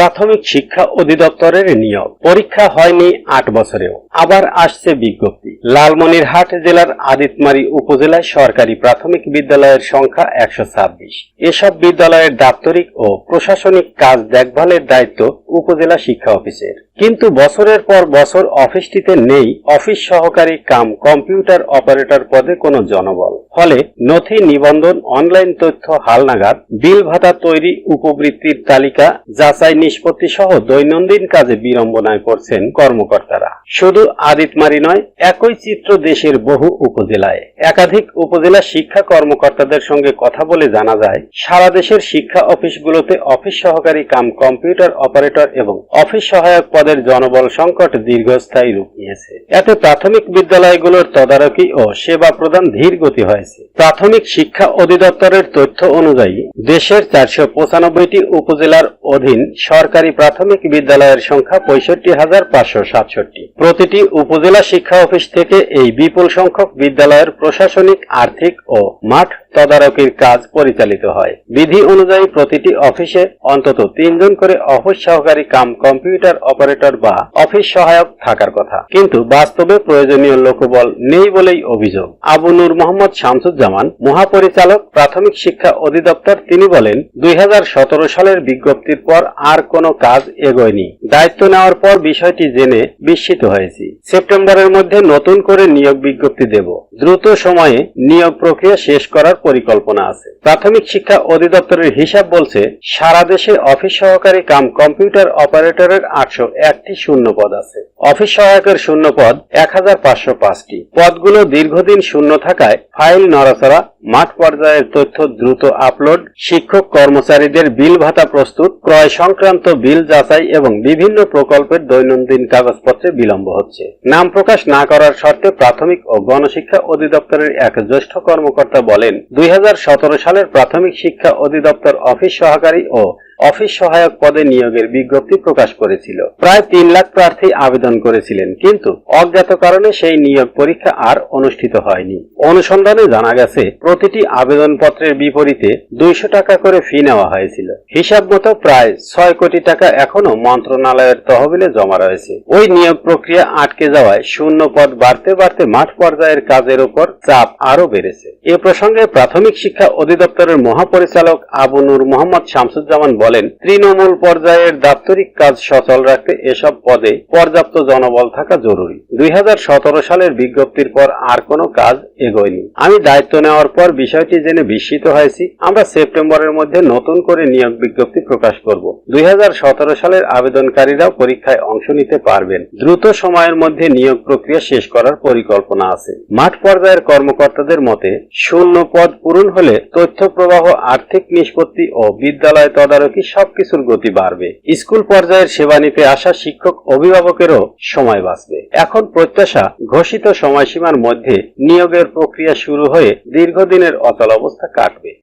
প্রাথমিক শিক্ষা অধিদপ্তরের নিয়োগ। পরীক্ষা হয়নি আট বছরেও। আবার আসছে বিজ্ঞপ্তি। লালমনিরহাট জেলার আদিতমারি উপজেলায় সরকারি প্রাথমিক বিদ্যালয়ের সংখ্যা একশো ছাব্বিশ। এসব বিদ্যালয়ের দাপ্তরিক ও প্রশাসনিক কাজ দেখভালের দায়িত্ব উপজেলা শিক্ষা অফিসের। কিন্তু বছরের পর বছর অফিসটিতে নেই, অফিস সহকারী কাম কম্পিউটার অপারেটর পদে কোনো জনবল। ফলে নথি নিবন্ধন, অনলাইন তথ্য হালনাগাদ, বিল ভাতা তৈরি উপবৃত্তির তালিকা, যাচাই নিষ্পত্তি সহ দৈনন্দিন কাজে বিড়ম্বনায় পড়ছেন কর্মকর্তারা। শুধু আদিতমারি নয়, একই চিত্র দেশের বহু উপজেলায়। একাধিক উপজেলা শিক্ষা কর্মকর্তাদের সঙ্গে কথা বলে জানা যায়, সারা দেশের শিক্ষা অফিসগুলোতে অফিস সহকারী কাম কম্পিউটার অপারেটর এবং অফিস সহায়ক পদের জনবল সংকট দীর্ঘস্থায়ী রূপ নিয়েছে। এতে প্রাথমিক বিদ্যালয়গুলোর তদারকি ও সেবা প্রদান ধীর গতি হয়েছে। প্রাথমিক শিক্ষা অধিদপ্তরের তথ্য অনুযায়ী, দেশের চারশো পঁচানব্বইটি উপজেলার অধীন সরকারি প্রাথমিক বিদ্যালয়ের সংখ্যা পঁয়ষট্টি হাজার পাঁচশো সাতষট্টি। প্রতিটি উপজেলা শিক্ষা অফিস থেকে এই বিপুল সংখ্যক বিদ্যালয়ের প্রশাসনিক, আর্থিক ও মাঠ তদারকির কাজ পরিচালিত হয়। বিধি অনুযায়ী প্রতিটি অফিসে অন্তত তিনজন করে অফিস সহকারী কাম কম্পিউটার অপারেটর বা অফিস সহায়ক থাকার কথা। কিন্তু বাস্তবে প্রয়োজনীয় লোকবল নেই বলেই অভিযোগ। আবু নূর মোহাম্মদ শামসুজ্জামান, মহাপরিচালক প্রাথমিক শিক্ষা অধিদপ্তর, তিনি বলেন, দুই হাজার সতেরো সালের বিজ্ঞপ্তির পর আর কোনো কাজ এগোয়নি। দায়িত্ব নেওয়ার পর বিষয়টি জেনে বিস্মিত হয়েছি। সেপ্টেম্বরের মধ্যে নতুন করে নিয়োগ বিজ্ঞপ্তি দেব। দ্রুত সময়ে নিয়োগ প্রক্রিয়া শেষ করার পরিকল্পনা আছে। প্রাথমিক শিক্ষা অধিদপ্তরের হিসাব বলছে, সারা দেশে অফিস সহকারী কাম কম্পিউটার অপারেটরের আটশো একটি শূন্য পদ আছে। অফিস সহায়কের শূন্য পদ এক হাজার পাঁচশো পাঁচটি। পদগুলো দীর্ঘদিন শূন্য থাকায় ফাইল নড়াচড়া মাঠ পর্যায়ের তথ্য দ্রুত আপলোড। শিক্ষক কর্মচারীদের বিল ভাতা প্রস্তুত। ক্রয় সংক্রান্ত বিল যাচাই এবং বিভিন্ন প্রকল্পের দৈনন্দিন কাগজপত্রে বিলম্ব হচ্ছে। নাম প্রকাশ না করার শর্তে প্রাথমিক ও গণশিক্ষা অধিদপ্তরের এক জ্যেষ্ঠ কর্মকর্তা বলেন, দুই হাজার সতেরো সালের প্রাথমিক শিক্ষা অধিদপ্তর অফিস সহকারী ও অফিস সহায়ক পদে নিয়োগের বিজ্ঞপ্তি প্রকাশ করেছিল। প্রায় তিন লাখ প্রার্থী আবেদন করেছিলেন, কিন্তু অজ্ঞাত কারণে সেই নিয়োগ পরীক্ষা আর অনুষ্ঠিত হয়নি। অনুসন্ধানে জানা গেছে, প্রতিটি আবেদনপত্রের বিপরীতে দুইশো টাকা করে ফি নেওয়া হয়েছিল। হিসাব মতো প্রায় ছয় কোটি টাকা এখনও মন্ত্রণালয়ের তহবিলে জমা রয়েছে। ওই নিয়োগ প্রক্রিয়া আটকে যাওয়ায় শূন্য পদ বাড়তে বাড়তে মাঠ পর্যায়ের কাজের উপর চাপ আরও বেড়েছে। এ প্রসঙ্গে প্রাথমিক শিক্ষা অধিদপ্তরের মহাপরিচালক আবু নূর মোহাম্মদ শামসুজ্জামান বলেন তৃণমূল পর্যায়ের দাপ্তরিক কাজ সচল রাখতে এসব পদে পর্যাপ্ত জনবল থাকা জরুরি। দুই হাজার সতেরো সালের বিজ্ঞপ্তির পর আর কোনো কাজ এগোয়নি। আমি দায়িত্ব নেওয়ার পর বিষয়টি জেনে বিস্মিত হয়েছি। আমরা সেপ্টেম্বরের মধ্যে নতুন করে নিয়োগ বিজ্ঞপ্তি প্রকাশ করব। দুই হাজার সতেরো সালের আবেদনকারীরাও পরীক্ষায় অংশ নিতে পারবেন। দ্রুত সময়ের মধ্যে নিয়োগ প্রক্রিয়া শেষ করার পরিকল্পনা আছে। মাঠ পর্যায়ের কর্মকর্তাদের মতে, শূন্য পদ পূরণ হলে তথ্য প্রবাহ, আর্থিক নিষ্পত্তি ও বিদ্যালয় তদারকি সবকিছুর গতি বাড়বে? স্কুল পর্যায়ের সেবা নিতে আসা শিক্ষক অভিভাবকেরও সময় বাঁচবে। এখন প্রত্যাশা, ঘোষিত সময়সীমার মধ্যে নিয়োগের প্রক্রিয়া শুরু হয়ে দীর্ঘদিনের অচল অবস্থা কাটবে।